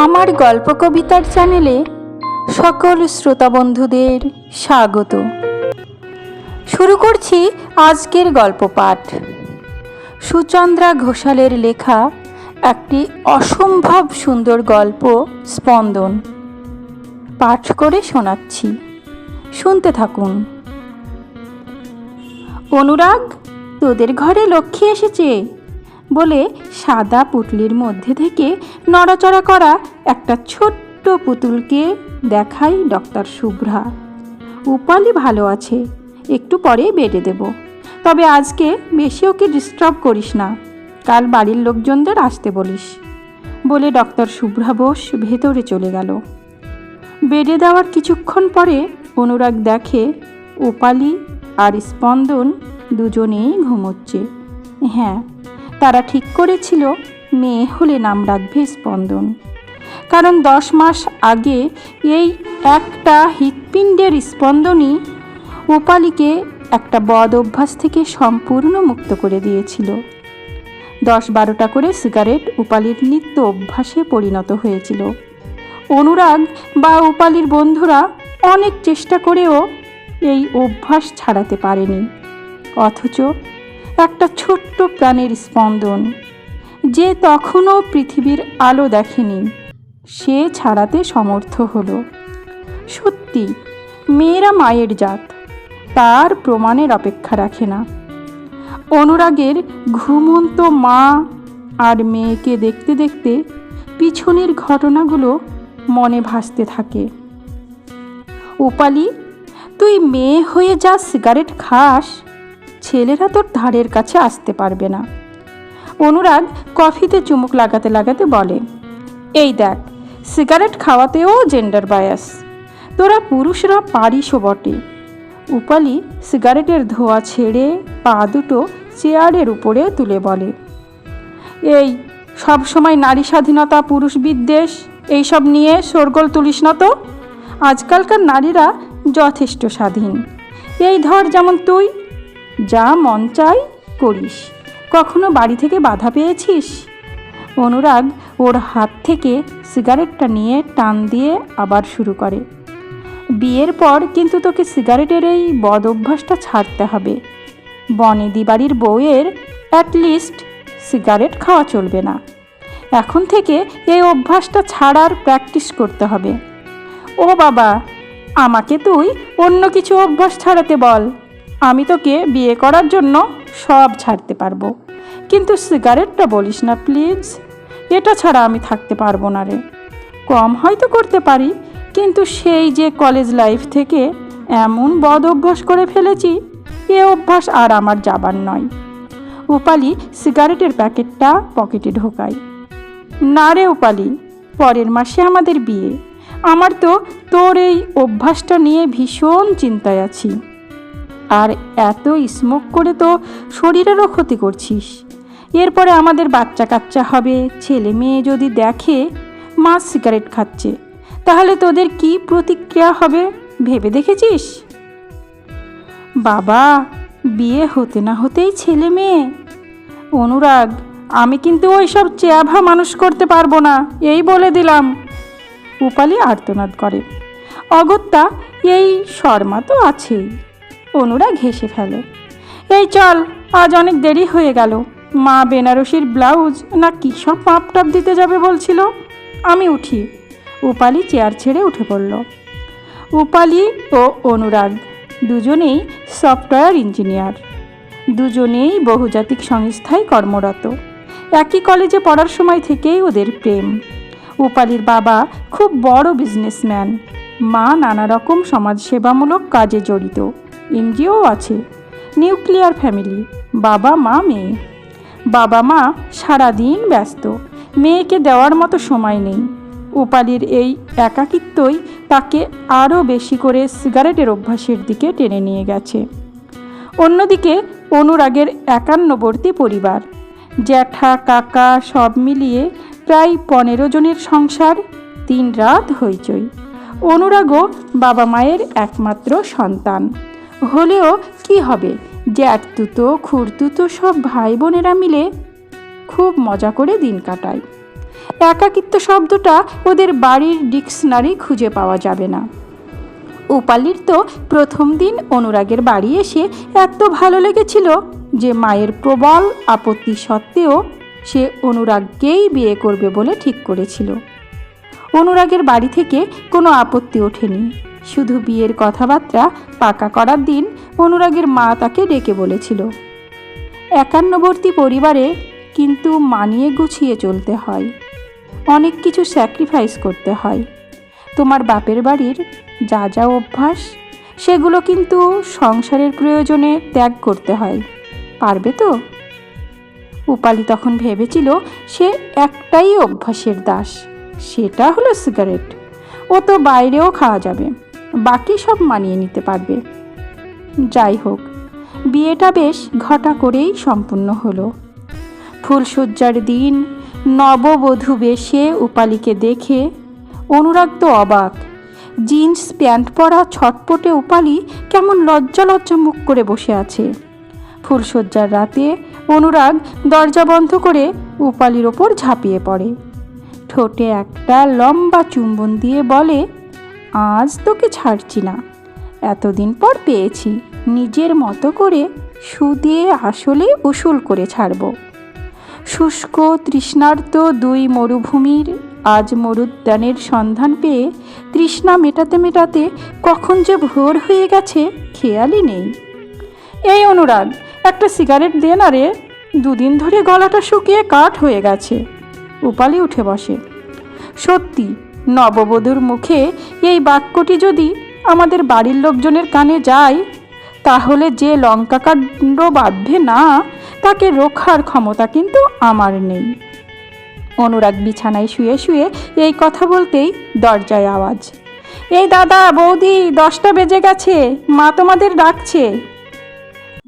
আমার গল্প কবিতার চ্যানেলে সকল শ্রোতা বন্ধুদের স্বাগত। শুরু করছি আজকের গল্প পাঠ। সুচন্দ্রা ঘোষালের লেখা একটি অসম্ভব সুন্দর গল্প স্পন্দন। পাঠ করে শোনাচ্ছি। শুনতে থাকুন। অনুরাগ, তোদের ঘরে লক্ষ্মী এসেছে? বলে সাদা পুটলির মধ্যে থেকে নড়াচড়া করা একটা ছোট্ট পুতুলকে দেখাই ডক্টর শুভ্রা। উপালি ভালো আছে, একটু পরে বেডে দেব। তবে আজকে বেশি ওকে ডিস্টার্ব করিস না, কাল বাড়ির লোকজনদের আসতে বলিস। বলে ডক্টর শুভ্রা বোস ভেতরে চলে গেল। বেডে দেওয়ার কিছুক্ষণ পরে অনুরাগ দেখে ওপালি আর স্পন্দন দুজনেই ঘুমোচ্ছে। হ্যাঁ তারা ঠিক করেছিল, মেয়ে হলে নাম রাখবে স্পন্দন। কারণ দশ মাস আগে এই একটা হৃৎপিণ্ডের স্পন্দনই ওপালিকে একটা বদ অভ্যাস থেকে সম্পূর্ণ মুক্ত করে দিয়েছিল। দশ বারোটা করে সিগারেট উপালির নিত্য অভ্যাসে পরিণত হয়েছিল। অনুরাগ বা উপালির বন্ধুরা অনেক চেষ্টা করেও এই অভ্যাস ছাড়াতে পারেনি। অথচ একটা ছোট্ট প্রাণের স্পন্দন, যে তখনও পৃথিবীর আলো দেখেনি। সে ছাড়াতে সমর্থ হলো। সত্যি, মেয়েরা মায়ের জাত, তার প্রমাণের অপেক্ষা রাখে না। অনুরাগের ঘুমন্ত মা আর মেয়েকে দেখতে দেখতে পিছনের ঘটনাগুলো মনে ভাসতে থাকে। উপালি, তুই মেয়ে হয়ে যা সিগারেট খাস? ছেলেরা তোর ধারের কাছে আসতে পারবে না। অনুরাগ কফিতে চুমুক লাগাতে লাগাতে বলে, এই দেখ, সিগারেট খাওয়াতেও জেন্ডার বায়াস তোরা পুরুষরা পারিসও বটে। উপালি সিগারেটের ধোয়া ছেড়ে পা দুটো চেয়ারের উপরে তুলে বলে, এই, সব সময় নারী স্বাধীনতা, পুরুষ বিদ্বেষ, এইসব নিয়ে শোরগোল তুলিস না তো? আজকালকার নারীরা যথেষ্ট স্বাধীন। এই ধর যেমন তুই যা মন চাই করিস। কখনো বাড়ি থেকে বাধা পেয়েছিস? অনুরাগ ওর হাত থেকে সিগারেটটা নিয়ে টান দিয়ে আবার শুরু করে। বিয়ের পর কিন্তু তোকে সিগারেটের এই বদ অভ্যাসটা ছাড়তে হবে। বনেদি বাড়ির বউয়ের অ্যাটলিস্ট সিগারেট খাওয়া চলবে না। এখন থেকে এই অভ্যাসটা ছাড়ার প্র্যাকটিস করতে হবে। ও বাবা, আমাকে তুই অন্য কিছু অভ্যাস ছাড়াতে বল। আমি তোকে বিয়ে করার জন্য সব ছাড়তে পারব। কিন্তু সিগারেটটা বলিস না, প্লিজ। এটা ছাড়া আমি থাকতে পারব না রে। কম হয়তো করতে পারি, কিন্তু সেই যে কলেজ লাইফ থেকে এমন বদ অভ্যাস করে ফেলেছি, এ অভ্যাস আর আমার যাবার নয়। উপালি সিগারেটের প্যাকেটটা পকেটে ঢোকায়। না রে উপালি, পরের মাসে আমাদের বিয়ে। আমার তো তোর এই অভ্যাসটা নিয়ে ভীষণ চিন্তায় আছি। আর এত স্মোক করে তো শরীরেরও ক্ষতি করছিস। এরপরে আমাদের বাচ্চা কাচ্চা হবে, ছেলে মেয়ে যদি দেখে মা সিগারেট খাচ্ছে, তাহলে তোদের কি প্রতিক্রিয়া হবে ভেবে দেখেছিস? বাবা, বিয়ে হতে না হতেই ছেলে মেয়ে। অনুরাগ, আমি কিন্তু ওই সব চেয়াভা মানুষ করতে পারব না, এই বলে দিলাম। উপালি আর্তনাদ করে। অগত্যা, এই শর্মা তো আছেই। অনুরাগ হেসে ফেলে। এই চল, আজ অনেক দেরি হয়ে গেল। মা বেনারসির ব্লাউজ না কী সব মাপ টাপ দিতে যাবে বলছিল। আমি উঠি। উপালি চেয়ার ছেড়ে উঠে পড়ল। উপালি ও অনুরাগ দুজনেই সফটওয়্যার ইঞ্জিনিয়ার। দুজনেই বহুজাতিক সংস্থায় কর্মরত। একই কলেজে পড়ার সময় থেকেই ওদের প্রেম। উপালির বাবা খুব বড় বিজনেসম্যান। মা নানা রকম সমাজসেবামূলক কাজে জড়িত। এনজিও আছে। Nuclear family. বাবা, মা, মেয়ে। বাবা, মা সারাদিন ব্যস্ত। মেয়েকে দেওয়ার মতো সময় নেই। উপালির এই একাকিত্বই তাকে আরও বেশি করে সিগারেটের অভ্যাসের দিকে টেনে নিয়ে গেছে। অন্যদিকে, অনুরাগের একান্নবর্তী পরিবার। জ্যাঠা, কাকা সব মিলিয়ে প্রায় পনেরো জনের সংসার, তিন রাত হইচই। অনুরাগও বাবা মায়ের একমাত্র সন্তান। হলেও কি হবে? জ্যাঠতুতো খুঁড়তুতো সব ভাই বোনেরা মিলে খুব মজা করে দিন কাটায়। একাকিত্ব শব্দটা ওদের বাড়ির ডিকশনারি খুঁজে পাওয়া যাবে না। উপালির তো প্রথম দিন অনুরাগের বাড়ি এসে এত ভালো লেগেছিল যে মায়ের প্রবল আপত্তি সত্ত্বেও সে অনুরাগকেই বিয়ে করবে বলে ঠিক করেছিল। অনুরাগের বাড়ি থেকে কোনো আপত্তি ওঠেনি। শুধু বিয়ের কথাবার্তা পাকা করার দিন অনুরাগের মা তাকে ডেকে বলেছিল। একান্নবর্তী পরিবারে কিন্তু মানিয়ে গুছিয়ে চলতে হয়। অনেক কিছু স্যাক্রিফাইস করতে হয়। তোমার বাপের বাড়ির যা যা অভ্যাস, সেগুলো কিন্তু সংসারের প্রয়োজনে ত্যাগ করতে হয়। পারবে তো? উপালি তখন ভেবেছিল সে একটাই অভ্যাসের দাস, সেটা হলো সিগারেট ও তো বাইরেও খাওয়া যাবে। বাকি সব মানিয়ে নিতে পারবে। যাই হোক বিয়েটা বেশ ঘটা করেই সম্পূর্ণ হলো। ফুলশয্যার দিন, নববধূ বেশে উপালিকে দেখে অনুরাগ তো অবাক। জিন্স, প্যান্ট পরা ছটপটে উপালি কেমন লজ্জা লজ্জা মুখ করে বসে আছে। ফুলশয্যার রাতে অনুরাগ দরজা বন্ধ করে উপালির ওপর ঝাঁপিয়ে পড়ে। ঠোঁটে একটা লম্বা চুম্বন দিয়ে বলে আজ তোকে ছাড়ছি না। এতদিন পর পেয়েছি, নিজের মতো করে সুদে আসলে উসুল করে ছাড়ব। শুষ্ক তৃষ্ণার্ত দুই মরুভূমির আজ মরুদ্যানের সন্ধান পেয়ে তৃষ্ণা মেটাতে মেটাতে কখন যে ভোর হয়ে গেছে, খেয়ালই নেই। এই অনুরাগ, একটা সিগারেট দে না রে। দুদিন ধরে গলাটা শুকিয়ে কাঠ হয়ে গেছে। উপালি উঠে বসে। সত্যি নববধূর মুখে এই বাক্যটি যদি আমাদের বাড়ির লোকজনের কানে যায়, তাহলে যে লঙ্কাকাণ্ড বাঁধবে না, তাকে রক্ষার ক্ষমতা কিন্তু আমার নেই। অনুরাগ বিছানায় শুয়ে শুয়ে এই কথা বলতেই দরজায় আওয়াজ। এই দাদা, বৌদি, দশটা বেজে গেছে, মা তোমাদের ডাকছে।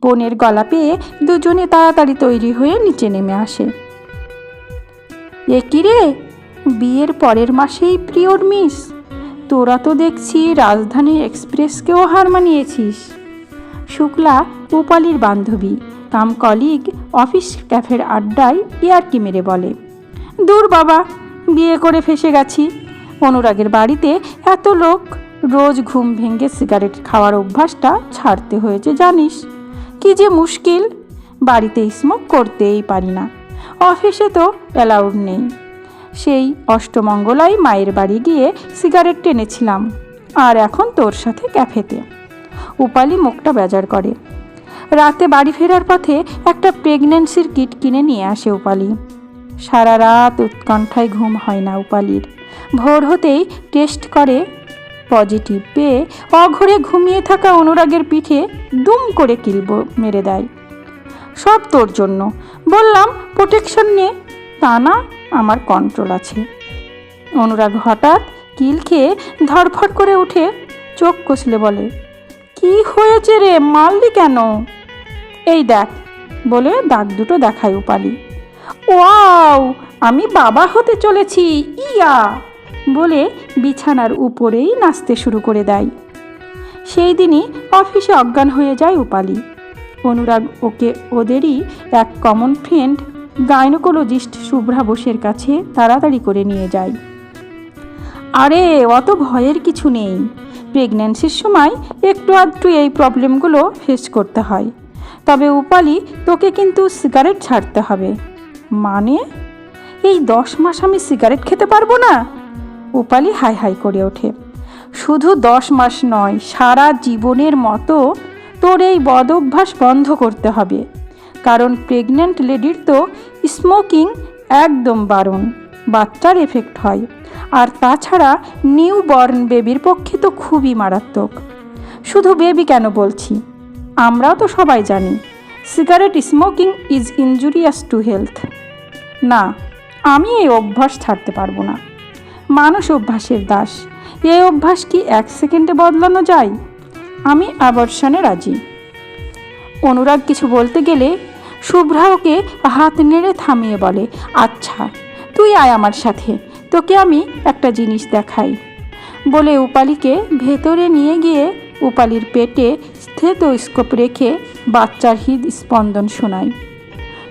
বোনের গলা পেয়ে দুজনে তাড়াতাড়ি তৈরি হয়ে নিচে নেমে আসে। এ কি রে বিয়ের পরের মাসেই প্রিয়র মিস। তোরা তো দেখছি রাজধানী এক্সপ্রেসকেও হার মানিয়েছিস। শুক্লা উপালির বান্ধবী, কাম কলিগ, অফিস ক্যাফের আড্ডায় ইয়ারকি মেরে বলে, দূর বাবা, বিয়ে করে ফেসে গেছি। অনুরাগের বাড়িতে এত লোক, রোজ ঘুম ভেঙে সিগারেট খাওয়ার অভ্যাসটা ছাড়তে হয়েছে, জানিস। কি যে মুশকিল, বাড়িতে স্মোক করতেই পারি না। অফিসে তো অ্যালাউড নেই। সেই অষ্টমঙ্গলায় মায়ের বাড়ি গিয়ে সিগারেট টেনেছিলাম, আর এখন তোর সাথে ক্যাফেতে। উপালি মুখটা বেজার করে। রাতে বাড়ি ফেরার পথে একটা প্রেগন্যান্সির কিট কিনে নিয়ে আসে উপালি। সারা রাত উৎকণ্ঠায় ঘুম হয় না উপালির। ভোর হতেই টেস্ট করে পজিটিভ, পেয়ে অঘরে ঘুমিয়ে থাকা অনুরাগের পিঠে দুম করে কিলব মেরে দেয়। সব তোর জন্য। বললাম প্রোটেকশন নে। তা না। আমার কন্ট্রোল আছে। অনুরাগ হঠাৎ কিল খেয়ে ধরফর করে উঠে চোখ কষলে বলে, কি হয়েছে রে, মারলি কেন? এই দেখ, বলে দাগ দুটো দেখায় উপালি। ওয়াও, আমি বাবা হতে চলেছি, ইয়া, বলে বিছানার উপরেই নাচতে শুরু করে দেয়। সেই দিনই অফিসে অজ্ঞান হয়ে যায় উপালি। অনুরাগ ওকে, ওদেরই এক কমন ফ্রেন্ড গাইনোকোলজিস্ট শুভ্রা বোসের কাছে তাড়াতাড়ি করে নিয়ে যায় আরে, অত ভয়ের কিছু নেই। প্রেগন্যান্সির সময় একটু আধটু এই প্রবলেমগুলো ফেস করতে হয়। তবে উপালি, তোকে কিন্তু সিগারেট ছাড়তে হবে। মানে? এই দশ মাস আমি সিগারেট খেতে পারব না? উপালি হাই হাই করে ওঠে। শুধু দশ মাস নয়, সারা জীবনের মতো তোর এই বদ অভ্যাস বন্ধ করতে হবে। কারণ প্রেগন্যান্ট লেডির তো স্মোকিং একদম বারণ, বাচ্চার এফেক্ট হয়। আর তাছাড়া নিউ বর্ন বেবির পক্ষে তো খুবই মারাত্মক। শুধু বেবি কেন বলছি? আমরাও তো সবাই জানি cigarette smoking is injurious to health না, আমি এই অভ্যাস ছাড়তে পারব না। মানুষ অভ্যাসের দাস, এই অভ্যাস কি এক সেকেন্ডে বদলানো যায়? আমি আবর্ষণে রাজি। অনুরাগ কিছু বলতে গেলে শুভ্রা ওকে হাত নেড়ে থামিয়ে বলে আচ্ছা তুই আয় আমার সাথে, তোকে আমি একটা জিনিস দেখাই। বলে উপালিকে ভেতরে নিয়ে গিয়ে উপালির পেটে স্থেতস্কোপ রেখে বাচ্চার হৃদ স্পন্দন শোনাই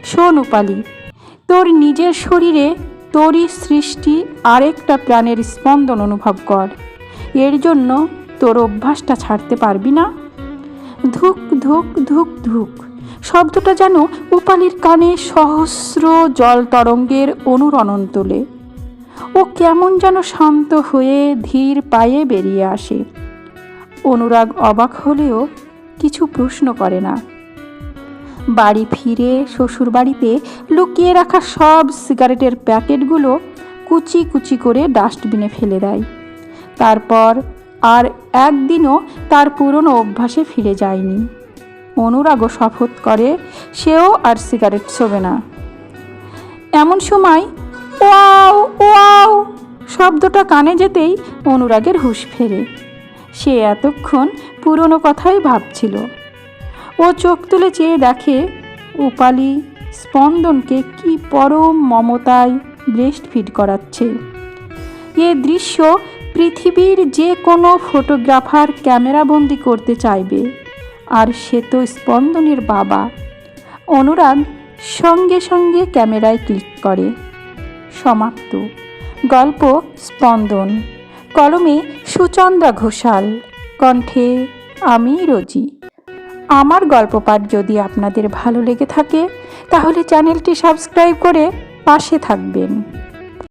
শোন উপালি, তোর নিজের শরীরে তোরই সৃষ্টি আরেকটা প্রাণের স্পন্দন অনুভব কর। এর জন্য তোর অভ্যাসটা ছাড়তে পারবি না? ধুক ধুক ধুক ধুক শব্দটা যেন উপালির কানে সহস্র জল তরঙ্গের অনুরণন তোলে। ও কেমন যেন শান্ত হয়ে ধীর পায়ে বেরিয়ে আসে। অনুরাগ অবাক হলেও কিছু প্রশ্ন করে না। বাড়ি ফিরে শ্বশুর বাড়িতে লুকিয়ে রাখা সব সিগারেটের প্যাকেটগুলো কুচি কুচি করে ডাস্টবিনে ফেলে দেয়। তারপর আর একদিনও তার পুরনো অভ্যাসে ফিরে যায়নি। অনুরাগও শপথ করে, সেও আর সিগারেট ছোবে না। এমন সময়, ওয়াও ওয়াও! শব্দটা কানে যেতেই অনুরাগের হুঁশ ফেরে। সে এতক্ষণ পুরনো কথাই ভাবছিল। ও চোখ তুলে চেয়ে দেখে, উপালি, স্পন্দনকে কি পরম মমতায় ব্রেস্ট ফিড করাচ্ছে? এ দৃশ্য পৃথিবীর যে কোনো ফটোগ্রাফার ক্যামেরাবন্দি করতে চাইবে। আর সে তো স্পন্দনের বাবা। অনুরাগ সঙ্গে সঙ্গে ক্যামেরায় ক্লিক করে। সমাপ্ত। গল্প স্পন্দন। কলমে সুচন্দ্রা ঘোষাল। কণ্ঠে, আমি রোজি। আমার গল্প পাঠ যদি আপনাদের ভালো লেগে থাকে, তাহলে চ্যানেলটি সাবস্ক্রাইব করে পাশে থাকবেন।